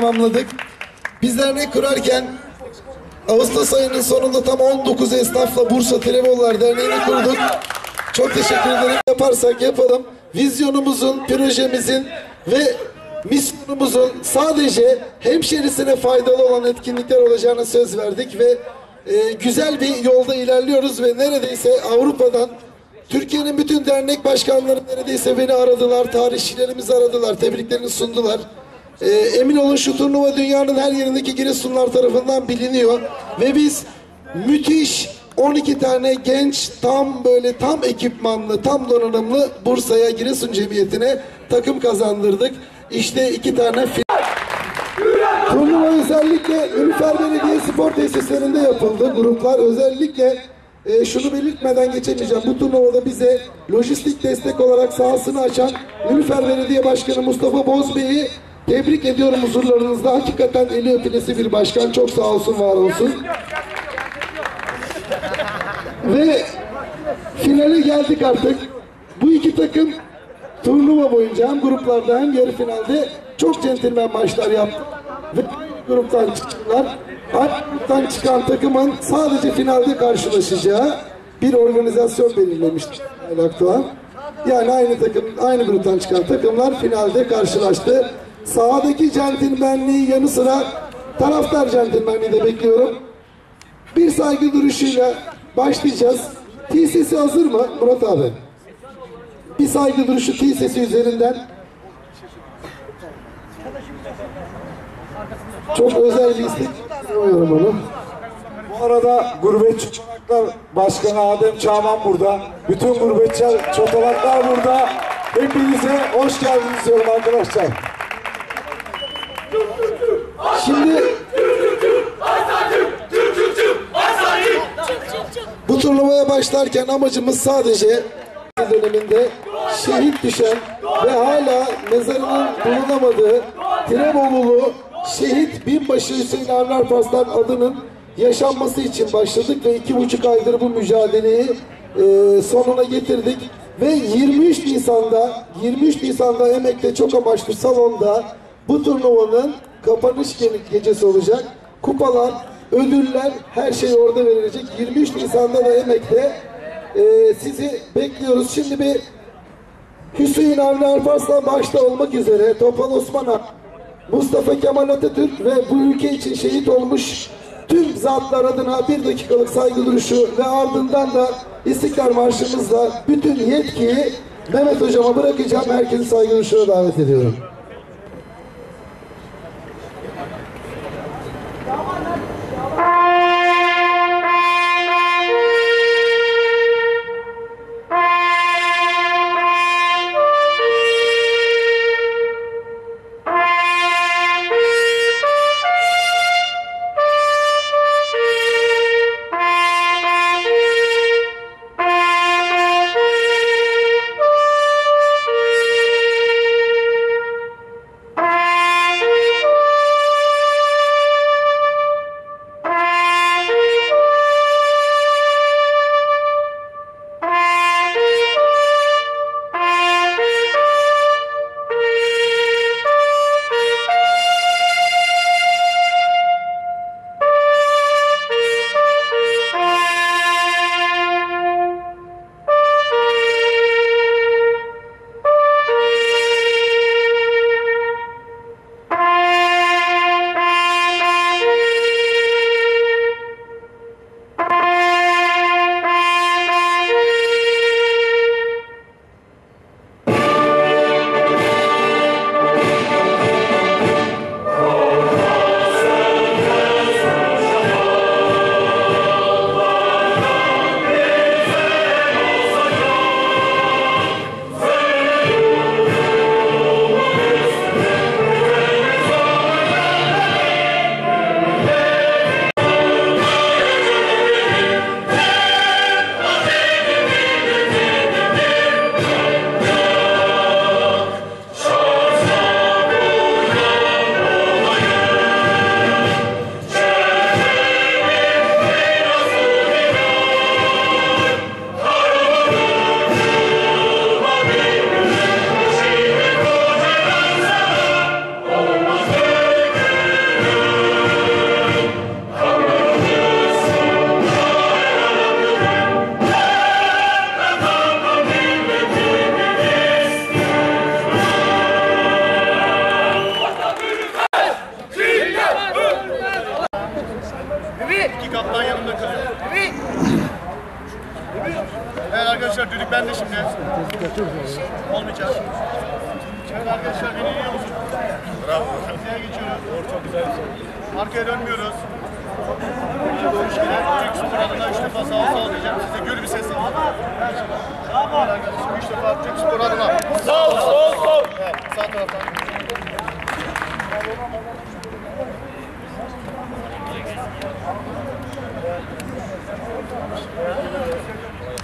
tamamladık. Biz dernek kurarken Ağustos ayının sonunda tam 19 esnafla Bursa Televollar Derneği'ni kurduk. Çok teşekkür ederim. Yaparsak yapalım. Vizyonumuzun, projemizin ve misyonumuzun sadece hemşerisine faydalı olan etkinlikler olacağına söz verdik ve e, güzel bir yolda ilerliyoruz ve neredeyse Avrupa'dan Türkiye'nin bütün dernek başkanları neredeyse beni aradılar, tarihçilerimizi aradılar, tebriklerini sundular. Ee, emin olun şu turnuva dünyanın her yerindeki Giresunlar tarafından biliniyor ve biz müthiş 12 tane genç tam böyle tam ekipmanlı, tam donanımlı Bursa'ya Giresun Cemiyeti'ne takım kazandırdık. İşte iki tane Turnuva özellikle Ünfer Belediye Spor Tesislerinde yapıldı. Gruplar özellikle e, şunu belirtmeden geçemeyeceğim. Bu turnuvada bize lojistik destek olarak sahasını açan Ünfer Belediye Başkanı Mustafa Bozbey'i tebrik ediyorum huzurlarınızda. Hakikaten eli öpülesi bir başkan. Çok sağ olsun, var olsun. Ve finale geldik artık. Bu iki takım turnuva boyunca hem gruplarda hem yarı finalde çok centilmen maçlar yaptı. Ve gruptan çıktılar. Gruptan çıkan takımın sadece finalde karşılaşacağı bir organizasyon belirlemişti Akdoğan. Yani aynı takım, aynı gruptan çıkan takımlar finalde karşılaştı. Sahadaki centilmenliği yanı sıra taraftar centilmenliği de bekliyorum. Bir saygı duruşuyla başlayacağız. T sesi hazır mı Murat abi? Bir saygı duruşu T sesi üzerinden. Çok özel bir istek. Bu arada Gurbetçi Çolaklar Başkanı Adem Çağman burada. Bütün gurbetçi çotalaklar burada. Hepinize hoş geldiniz diyorum arkadaşlar. Şimdi bu turnuvaya başlarken amacımız sadece döneminde şehit düşen ve hala mezarının bulunamadığı Tirebolu şehit binbaşı Hüseyin Avni Alparslan adının yaşanması için başladık ve iki buçuk aydır bu mücadeleyi e, sonuna getirdik. Ve 23 Nisan'da 23 Nisan'da Emek'te çok amaçlı salonda bu turnuvanın kapanış ge- gecesi olacak. Kupalar, ödüller, her şey orada verilecek. 23 Nisan'da da Emek'te e, sizi bekliyoruz. Şimdi bir Hüseyin Avni Alparslan başta olmak üzere Topal Osman'a, Mustafa Kemal Atatürk ve bu ülke için şehit olmuş tüm zatlar adına bir dakikalık saygı duruşu ve ardından da İstiklal Marşımızla bütün yetkiyi Mehmet Hocama bırakacağım. Herkesi saygı duruşuna davet ediyorum. Adına üç defa sağ sağ diyeceğim. Size gür bir sesle. Evet arkadaşlar üç defa Türk Spor adına. Sağ ol sol sol. Evet sağ taraftan.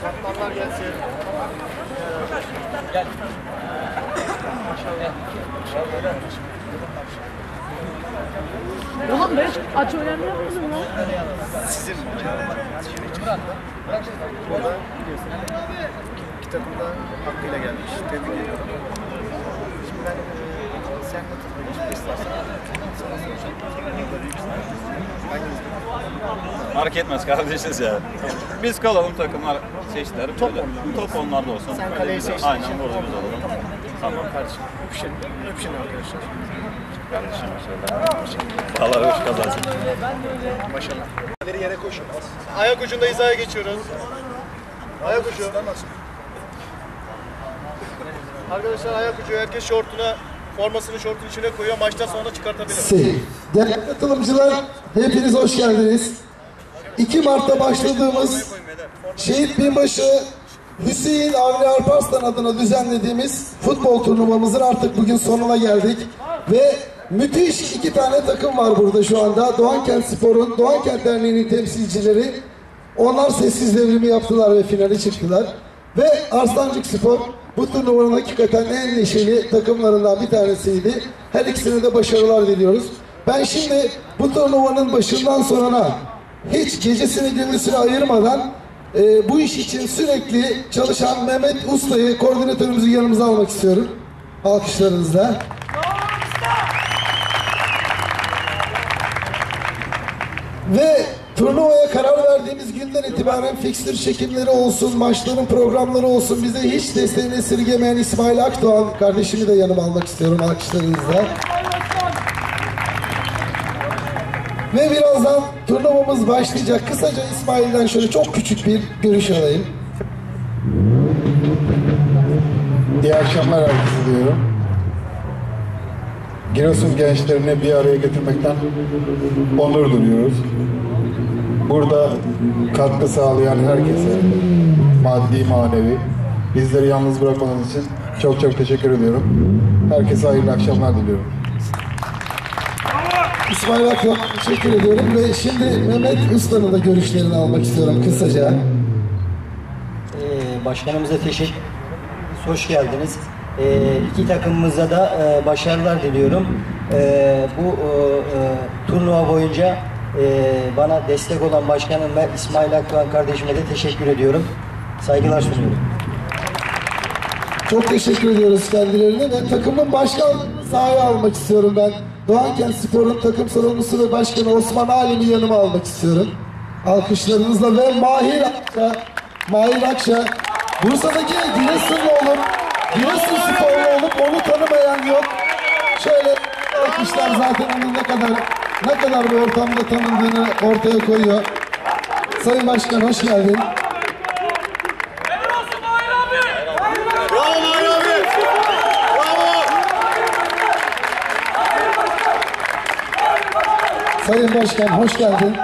Kaptanlar gelsin. Oğlum ben hiç aç önemli yapmadım lan. Sizin Burada biliyorsun. İki takım da hakkıyla gelmiş. Tebrik ediyorum. Şimdi ben e, sen katılmayı istersen sana soracağım. Fark etmez kardeşiz ya. Biz kalalım takımlar seçtiler. Top Top onlarda olsun. Sen kaleyi seçtin. Aynen burada biz olalım. Tamam. Kardeşim öpüşelim. Öpüşelim arkadaşlar. Kardeşim Allah hoş kazansın. Başarılar. İleri yere koşun. Ayak ucunda hizaya geçiyoruz. Ayak ucu. Arkadaşlar ayak ucu herkes şortuna formasını şortun içine koyuyor. Maçtan sonra çıkartabilir. Değerli katılımcılar, hepiniz hoş geldiniz. 2 Mart'ta başladığımız Şehit Binbaşı Hüseyin Avni Alparslan adına düzenlediğimiz futbol turnuvamızın artık bugün sonuna geldik. Ve müthiş iki tane takım var burada şu anda. Doğankent Spor'un, Doğankent Derneği'nin temsilcileri. Onlar sessiz devrimi yaptılar ve finale çıktılar. Ve Aslancık Spor bu turnuvanın hakikaten en neşeli takımlarından bir tanesiydi. Her ikisine de başarılar diliyoruz. Ben şimdi bu turnuvanın başından sonuna hiç gecesini gündüzünü ayırmadan e, bu iş için sürekli çalışan Mehmet Usta'yı, koordinatörümüzü yanımıza almak istiyorum. Alkışlarınızla. Ve turnuvaya karar verdiğimiz günden itibaren fikstür çekimleri olsun, maçların programları olsun bize hiç desteğini esirgemeyen İsmail Akdoğan kardeşimi de yanıma almak istiyorum alkışlarınızla. Ve birazdan turnuvamız başlayacak. Kısaca İsmail'den şöyle çok küçük bir görüş alayım. İyi akşamlar herkese diyorum. Giresun gençlerini bir araya getirmekten onur duyuyoruz. Burada katkı sağlayan herkese maddi manevi bizleri yalnız bırakmadığınız için çok çok teşekkür ediyorum. Herkese hayırlı akşamlar diliyorum. İsmail Akdoğan teşekkür ediyorum ve şimdi Mehmet Usta'nın da görüşlerini almak istiyorum kısaca. Ee, Başkanımıza teşekkür Hoş geldiniz. Ee, iki takımımıza da e, başarılar diliyorum. Ee, bu e, e, turnuva boyunca e, bana destek olan başkanım ve İsmail Akdoğan kardeşime de teşekkür ediyorum. Saygılar sunuyorum. Çok teşekkür ediyoruz kendilerine ve takımın başkan sahaya almak istiyorum ben. Doğankent Spor'un takım sorumlusu ve başkanı Osman Alim'i yanıma almak istiyorum. Alkışlarınızla ve Mahir Akça, Mahir Akça, Bursa'daki Giresunlu olup, Giresun sporlu olup onu tanımayan yok. Şöyle alkışlar zaten onun ne kadar ne kadar bu ortamda tanındığını ortaya koyuyor. Sayın Başkan hoş geldin. Sayın Başkan hoş geldin.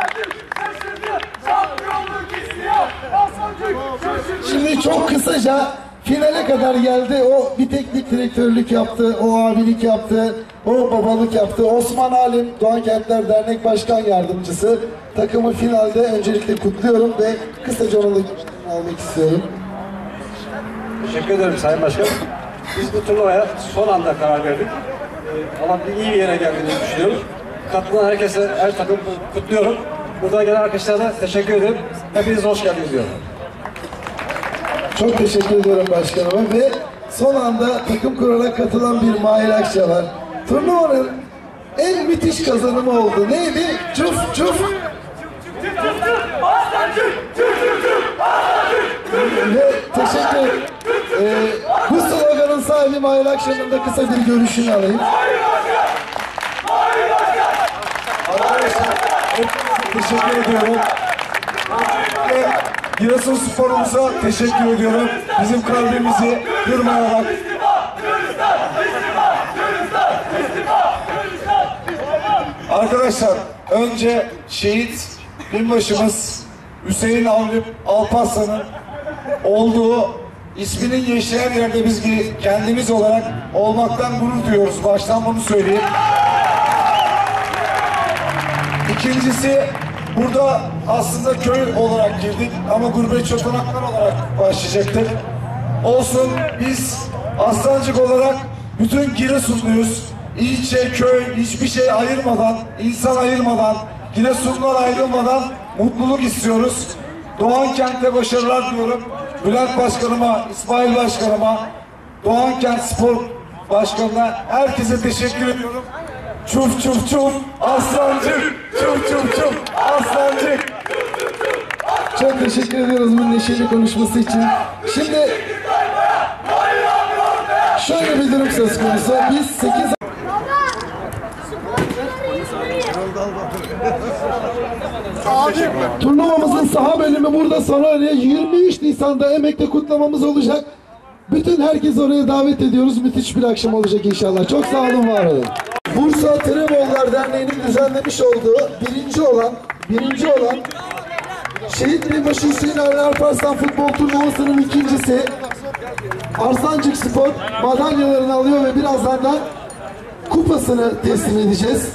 Şimdi çok kısaca finale kadar geldi. O bir teknik direktörlük yaptı, o abilik yaptı, o babalık yaptı. Osman Alim Doğan Kentler Dernek Başkan Yardımcısı. Takımı finalde öncelikle kutluyorum ve kısaca görüşlerini almak istiyorum. Teşekkür ederim Sayın Başkan. Biz bu turnuvaya son anda karar verdik. Ee, ama bir iyi bir yere geldiğini düşünüyoruz. Katılan herkese, her takım kutluyorum. Buradan gelen arkadaşlara da teşekkür ederim. Hepiniz hoş geldiniz diyorum. Çok teşekkür ediyorum başkanıma ve son anda takım kurarak katılan bir Mahir Akça var. Turnuvanın en müthiş kazanımı oldu. Neydi? Çuf çuf. Ve teşekkür ee, bu sloganın sahibi Mahir Akça'nın da kısa bir görüşünü alayım. Arkadaşlar, teşekkür ediyorum. Ve Giresun sporumuza teşekkür ediyorum. Bizim kalbimizi kırmayarak Arkadaşlar önce şehit binbaşımız Hüseyin Avni Alparslan'ın olduğu isminin geçtiği yerde biz kendimiz olarak olmaktan gurur duyuyoruz. Baştan bunu söyleyeyim. İkincisi burada aslında köy olarak girdik ama gurbet çotanaklar olarak başlayacaktık. Olsun biz Aslancık olarak bütün Giresunluyuz. İlçe, köy hiçbir şey ayırmadan, insan ayırmadan, Giresunlar ayrılmadan mutluluk istiyoruz. Doğan Kent'te başarılar diliyorum. Bülent Başkanıma, İsmail Başkanıma, Doğan Kent Spor Başkanı'na herkese teşekkür ediyorum. Çuf çuf çuf aslancık. Çuf çuf çuf aslancık. Çok teşekkür ediyoruz bu neşeli konuşması için. Şimdi şöyle bir durum söz konusu. Biz 8 Turnuvamızın saha bölümü burada sona eriyor. 23 Nisan'da Emek'te kutlamamız olacak. Bütün herkes oraya davet ediyoruz. Müthiş bir akşam olacak inşallah. Çok sağ olun, var olun. Bursa Trebollar Derneği'nin düzenlemiş olduğu birinci olan, birinci olan Şehit Binbaşı Hüseyin Ali Alparslan futbol turnuvasının ikincisi Arslancık Spor madalyalarını alıyor ve birazdan da kupasını teslim edeceğiz.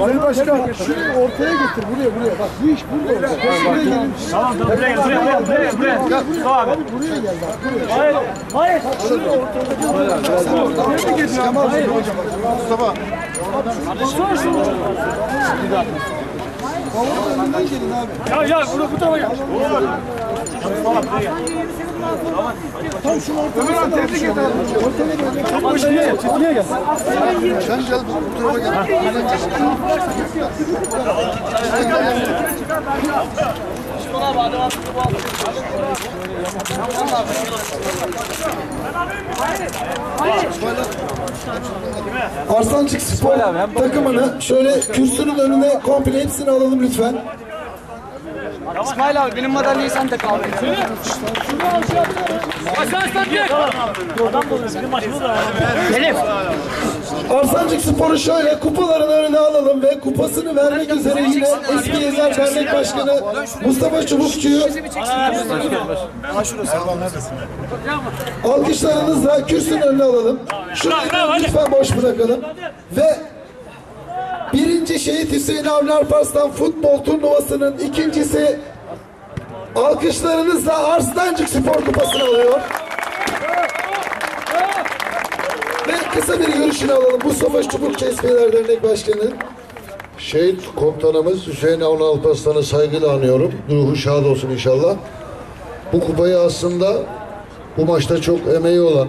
Ali Başkan şunu ortaya getir buraya buraya bak bu iş burada olacak. Buraya gelin. Tamam buraya gel buraya gel buraya buraya. Tamam abi. Buraya gel bak buraya. Hayır. Hayır. Şunu ortada Buraya getir. Hayır. Mustafa. Ya ya burada bu tarafa gel. Tam şunu ortaya Ömer abi tebrik et abi. Ortaya böyle. Çok hoş niye gel? Niye gel? Sen gel bu tarafa gel. Arslancık Spor takımını şöyle kürsünün önüne komple hepsini alalım lütfen. İsmail abi benim madalyayı sen tak abi. Arslancık Spor'u şöyle kupaların önüne alalım ve kupasını vermek üzere yine eski Yezer Dernek Başkanı Mustafa Çubukçu'yu alkışlarınızla kürsünün önüne alalım. Şurayı da lütfen boş bırakalım. Ve birinci Şehit Hüseyin Avni Alparslan futbol turnuvasının ikincisi alkışlarınızla Arslancık Spor kupasını alıyor. Ve kısa bir görüşünü alalım. Mustafa Çubukçu Eskiler Dernek Başkanı. Şehit komutanımız Hüseyin Avni Alparslan'ı saygıyla anıyorum. Ruhu şad olsun inşallah. Bu kupayı aslında bu maçta çok emeği olan,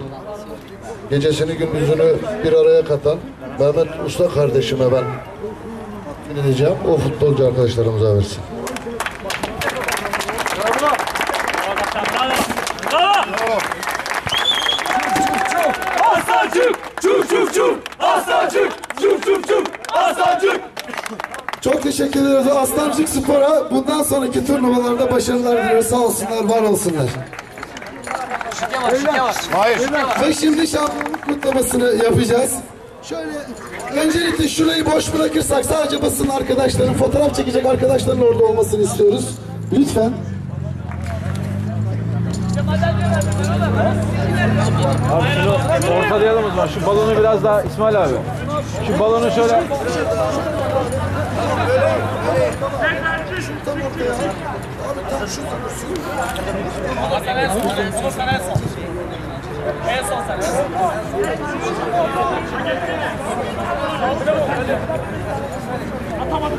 gecesini gündüzünü bir araya katan Mehmet Usta kardeşime ben dinleyeceğim. O futbolcu arkadaşlarımıza versin. Çok teşekkür ederiz Aslancık Spor'a. Bundan sonraki turnuvalarda başarılar diliyoruz. Sağ olsunlar, var olsunlar. Ve şimdi şampiyonluk kutlamasını yapacağız. Şöyle öncelikle şurayı boş bırakırsak sadece basın arkadaşların, fotoğraf çekecek arkadaşların orada olmasını istiyoruz. Lütfen. Ortalayalım o zaman. Şu balonu biraz daha İsmail abi. Şu balonu şöyle en son sen. Atamadım.